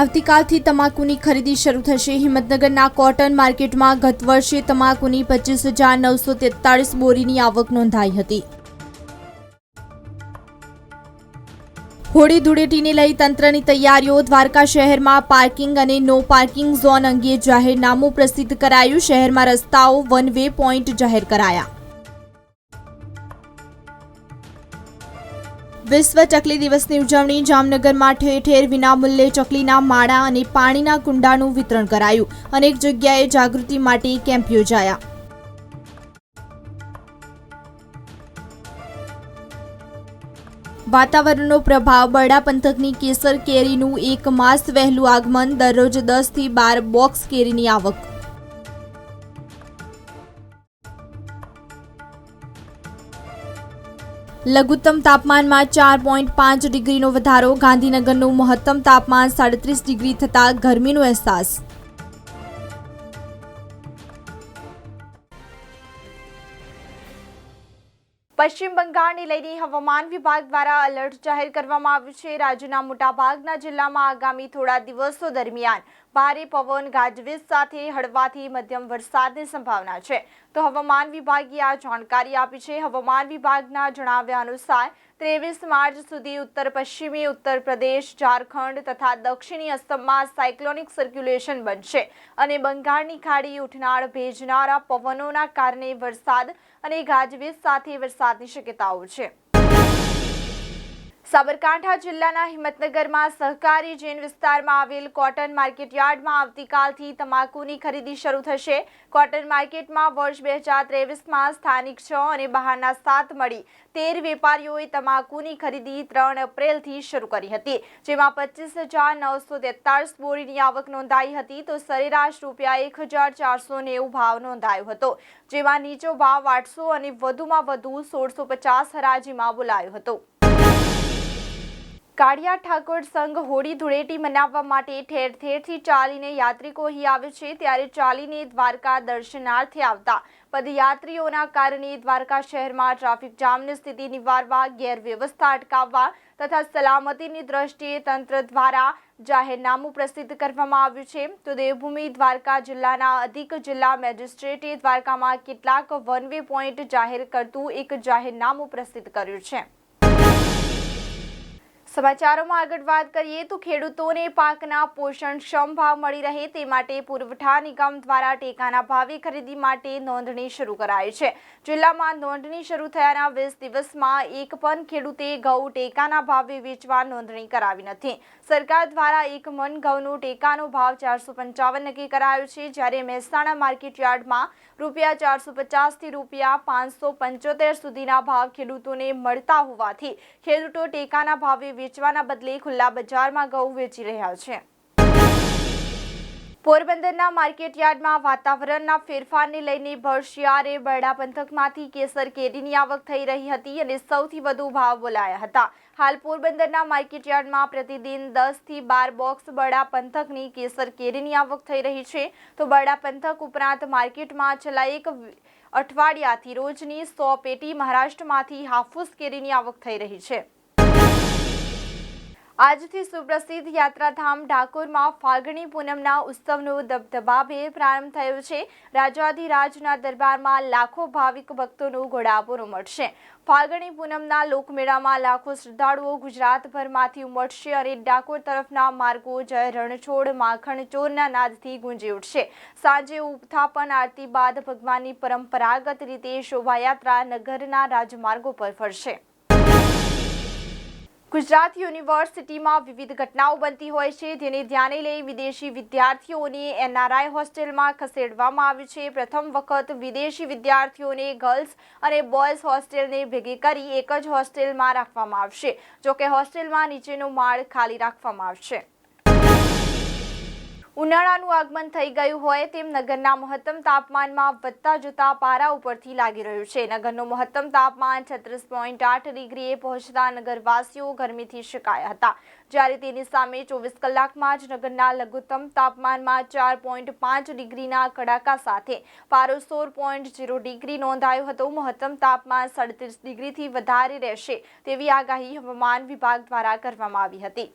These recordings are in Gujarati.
આવતીકાલથી તમાકુની ખરીદી શરૂ થશે. હિંમતનગરના કોટન માર્કેટમાં ગત વર્ષે તમાકુની પચીસ હજાર નવસો તેતાળીસ બોરીની આવક નોંધાઈ હતી. હોળી ધૂળેટીને લઈ તંત્રની તૈયારીઓ, દ્વારકા શહેરમાં પાર્કિંગ અને નો પાર્કિંગ ઝોન અંગે જાહેરનામું પ્રસિદ્ધ કરાયું. શહેરમાં રસ્તાઓ વન વે પોઈન્ટ જાહેર કરાયા. વિશ્વ ચકલી દિવસની ઉજવણી જામનગરમાં ઠેર ઠેર વિનામૂલ્યે ચકલીના માળા અને પાણીના કુંડાનું વિતરણ કરાયું. અનેક જગ્યાએ જાગૃતિ માટે કેમ્પ યોજાયા. વાતાવરણનો પ્રભાવ, બરડા પંથકની કેસર કેરીનું એક માસ વહેલું આગમન, દરરોજ દસથી બાર બોક્સ કેરીની આવક. લઘુત્તમ તાપમાનમાં ચાર પોઈન્ટ પાંચ ડિગ્રીનો વધારો, ગાંધીનગરનું મહત્તમ તાપમાન સાડત્રીસ ડિગ્રી થતાં ગરમીનો અહેસાસ. પશ્ચિમ બંગાળને લઈને હવામાન વિભાગ દ્વારા એલર્ટ જાહેર કરવામાં આવ્યું છે. રાજ્યના મોટાભાગના જિલ્લામાં આગામી થોડા દિવસો દરમિયાન ભારે પવન ગાજવીજ સાથે હળવાથી મધ્યમ વરસાદની સંભાવના છે. તો હવામાન વિભાગે આ જાણકારી આપી છે. હવામાન વિભાગના જણાવ્યા અનુસાર ત્રેવીસ માર્ચ સુધી ઉત્તર પશ્ચિમી ઉત્તર પ્રદેશ, ઝારખંડ તથા દક્ષિણી અસમમાં સાયક્લોનિક સર્ક્યુલેશન બનશે અને બંગાળની ખાડી ઉઠનાર ભેજનારા પવનોના કારણે વરસાદ અને ગાજવીજ સાથે વરસાદની શક્યતાઓ છે. સાબરકાંઠા જિલ્લાના હિંમતનગરમાં સહકારી જૈન વિસ્તારમાં આવેલ કોટન માર્કેટ યાર્ડમાં આવતીકાલથી તમાકુની ખરીદી શરૂ થશે. કોટન માર્કેટમાં વર્ષ બે હજાર ત્રેવીસમાં સ્થાનિક છ અને બહારના સાત મળી તેર વેપારીઓએ તમાકુની ખરીદી ત્રણ એપ્રિલથી શરૂ કરી હતી. જેમાં પચીસ હજાર નવસો તેતાળીસ બોરીની આવક નોંધાઈ હતી તો સરેરાશ રૂપિયા એક હજાર ચારસો નેવું ભાવ નોંધાયો હતો. જેમાં નીચો ભાવ આઠસો અને વધુમાં વધુ સોળસો પચાસ હરાજીમાં બોલાયો હતો. કાળિયા ઠાકોર સંઘ હોળી ધૂળેટી મનાવવા માટે ઠેર ઠેરથી ચાલીને યાત્રિકો અહીં આવે છે. ત્યારે ચાલીને દ્વારકા દર્શનાર્થે આવતા પદયાત્રીઓના કારણે દ્વારકા શહેરમાં ટ્રાફિક જામની સ્થિતિ નિવારવા, ગેરવ્યવસ્થા અટકાવવા તથા સલામતીની દ્રષ્ટિએ તંત્ર દ્વારા જાહેરનામું પ્રસિદ્ધ કરવામાં આવ્યું છે. તો દેવભૂમિ દ્વારકા જિલ્લાના અધિક જિલ્લા મેજિસ્ટ્રેટે દ્વારકામાં કેટલાક વન વે પોઈન્ટ જાહેર કરતું એક જાહેરનામું પ્રસિદ્ધ કર્યું છે. સમાચારોમાં આગળ વાત કરીએ તો ખેડૂતોને પાકના પોષણક્ષમ ભાવ મળી રહે તે માટે પુરવઠા નિગમ દ્વારા ટેકાના ભાવે ખરીદી માટે નોંધણી શરૂ કરાઈ છે. જિલ્લામાં નોંધણી શરૂ થયાના વીસ દિવસમાં એક પણ ખેડૂતે ઘઉં ટેકાના ભાવે વેચવા નોંધણી કરાવી નથી. સરકાર દ્વારા એક મન ઘઉંનો ટેકાનો ભાવ ચારસો પંચાવન નક્કી કરાયો છે. જ્યારે મહેસાણા માર્કેટ યાર્ડમાં રૂપિયા ચારસો પચાસથી રૂપિયા પાંચસો પંચોતેર સુધીના ભાવ ખેડૂતોને મળતા હોવાથી ખેડૂતો ટેકાના ભાવે વેચવાના બદલે ખુલ્લા બજારમાં ઘઉં વેચી રહ્યા છે. પોરબંદરના માર્કેટ યાર્ડમાં વાતાવરણના ફેરફારને લઈને ભરશિયારે બરડા પંથકમાંથી કેસર કેરીની આવક થઈ રહી હતી અને સૌથી વધુ ભાવ બોલાયા હતા. હાલ પોરબંદરના માર્કેટ યાર્ડમાં પ્રતિદિન દસથી બાર બોક્સ બરડા પંથકની કેસર કેરીની આવક થઈ રહી છે. તો બરડા પંથક ઉપરાંત માર્કેટમાં છેલ્લા એક અઠવાડિયાથી રોજની સો પેટી મહારાષ્ટ્રમાંથી હાફૂસ કેરીની આવક થઈ રહી છે. આજથી સુપ્રસિદ્ધ યાત્રાધામ ડાકોરમાં ફાલ્ગણી પૂનમના ઉત્સવનો દબદબાભેર પ્રારંભ થયો છે. રાજાધિરાજના દરબારમાં લાખો ભાવિક ભક્તોનો ઘોડાપોર ઉમટશે ફાલ્ગણી પૂનમના લોકમેળામાં લાખો શ્રદ્ધાળુઓ ગુજરાતભરમાંથી ઉમટશે અને ડાકોર તરફના માર્ગો, જય રણછોડ, માખણ ચોરના નાદથી ગુંજી ઉઠશે. સાંજે ઉપથાપન આરતી બાદ ભગવાનની પરંપરાગત રીતે શોભાયાત્રા નગરના રાજમાર્ગો પર ફરશે. ગુજરાત યુનિવર્સિટીમાં વિવિધ ઘટનાઓ બનતી હોય છે. જેને ધ્યાને લઈ વિદેશી વિદ્યાર્થીઓને એનઆરઆઈ હોસ્ટેલમાં ખસેડવામાં આવ્યું છે. પ્રથમ વખત વિદેશી વિદ્યાર્થીઓને ગર્લ્સ અને બોયઝ હોસ્ટેલને ભેગી કરી એક જ હોસ્ટેલમાં રાખવામાં આવશે, જોકે હોસ્ટેલમાં નીચેનો માળ ખાલી રાખવામાં આવશે. ઉનાળાનું આગમન થઈ ગયું હોય તેમ નગરના મહત્તમ તાપમાનમાં વધતા જતા પારા ઉપરથી લાગી રહ્યું છે. નગરનું મહત્તમ તાપમાન છત્રીસ પોઈન્ટ આઠ ડિગ્રીએ પહોંચતા નગરવાસીઓ ગરમીથી શકાયા હતા. જ્યારે તેની સામે ચોવીસ કલાકમાં જ નગરના લઘુત્તમ તાપમાનમાં ચાર પોઈન્ટ પાંચ ડિગ્રીના કડાકા સાથે પારો સોળ પોઈન્ટ ઝીરો ડિગ્રી નોંધાયો હતો. મહત્તમ તાપમાન સાડત્રીસ ડિગ્રીથી વધારે રહેશે તેવી આગાહી હવામાન વિભાગ દ્વારા કરવામાં આવી હતી.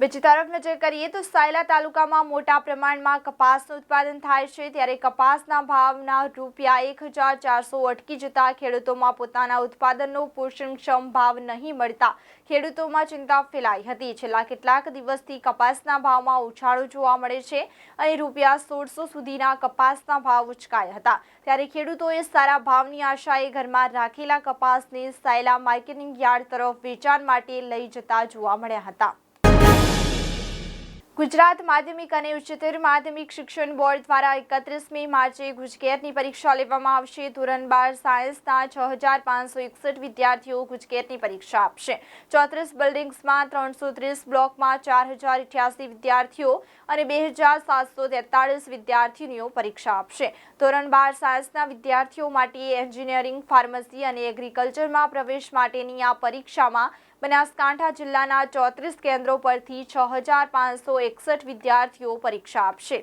બીજી તરફ નજર કરીએ તો સાયલા તાલુકામાં મોટા પ્રમાણમાં કપાસનું ઉત્પાદન થાય છે. ત્યારે કપાસના ભાવના રૂપિયા એક હજાર ચારસો અટકી જતા ખેડૂતોમાં પોતાના ઉત્પાદનનો પોષણક્ષમ ભાવ નહીં મળતા ખેડૂતોમાં ચિંતા ફેલાઈ હતી. છેલ્લા કેટલાક દિવસથી કપાસના ભાવમાં ઉછાળો જોવા મળે છે અને રૂપિયા સોળસો સુધીના કપાસના ભાવ ઉચકાયા હતા. ત્યારે ખેડૂતોએ સારા ભાવની આશાએ ઘરમાં રાખેલા કપાસને સાયલા માર્કેટિંગ યાર્ડ તરફ વેચાણ માટે લઈ જતા જોવા મળ્યા હતા. ગુજરાત માધ્યમિક અને ઉચ્ચતર માધ્યમિક શિક્ષણ બોર્ડ દ્વારા એકત્રીસમી માર્ચે ગુજકેટની પરીક્ષા લેવામાં આવશે. ધોરણ બાર સાયન્સના છ હજાર પાંચસો એકસઠ વિદ્યાર્થીઓ ગુજકેટની પરીક્ષા આપશે. ચોત્રીસ બિલ્ડિંગ્સમાં ત્રણસો ત્રીસ બ્લોકમાં ચાર હજાર અઠ્યાસી વિદ્યાર્થીઓ અને બે હજાર સાતસો તેતાળીસ વિદ્યાર્થીનીઓ પરીક્ષા આપશે. ધોરણ બાર સાયન્સના વિદ્યાર્થીઓ માટે એન્જિનિયરિંગ, ફાર્મસી અને એગ્રીકલ્ચરમાં પ્રવેશ માટેની આ પરીક્ષામાં બનાસકાંઠા જિલ્લાના ચોત્રીસ કેન્દ્રો પરથી છ હજાર પાંચસો એકસઠ વિદ્યાર્થીઓ પરીક્ષા આપશે.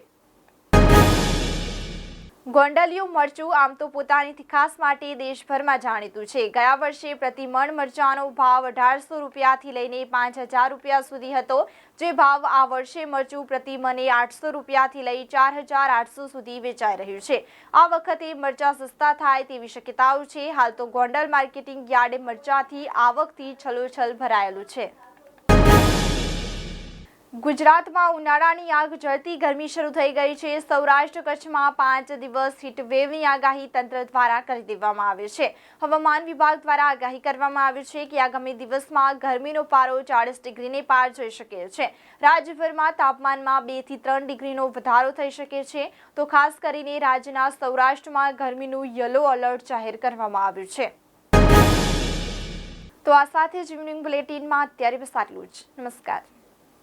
ગોંડલિયું મરચું આમ તો પોતાની તીખાસ માટે દેશભરમાં જાણીતું છે. ગયા વર્ષે પ્રતિ મણ મરચાનો ભાવ અઢારસો રૂપિયાથી લઈને પાંચ હજાર રૂપિયા સુધી હતો. જે ભાવ આ વર્ષે મરચું પ્રતિ મને આઠસો રૂપિયાથી લઈ ચાર હજાર આઠસો સુધી વેચાઈ રહ્યું છે. આ વખતે મરચા સસ્તા થાય તેવી શક્યતાઓ છે. હાલ તો ગોંડલ માર્કેટિંગ યાર્ડે મરચાથી આવકથી છલોછલ ભરાયેલું છે. ગુજરાતમાં ઉનાળાની આગ જળતી ગરમી શરૂ થઈ ગઈ છે. સૌરાષ્ટ્ર કચ્છમાં પાંચ દિવસ હીટ વેવની આગાહી તંત્ર દ્વારા કરી દેવામાં આવી છે. હવામાન વિભાગ દ્વારા આગાહી કરવામાં આવી છે કે આગામી દિવસમાં ગરમીનો પારો ચાળીસ ડિગ્રીને પાર જઈ શકે છે. રાજ્યભરમાં તાપમાનમાં બેથી ત્રણ ડિગ્રીનો વધારો થઈ શકે છે. તો ખાસ કરીને રાજ્યના સૌરાષ્ટ્રમાં ગરમીનું યલો એલર્ટ જાહેર કરવામાં આવ્યું છે. તો આ સાથે જ ઇવનિંગ બુલેટિનમાં અત્યારે બસ આટલું જ નમસ્કાર.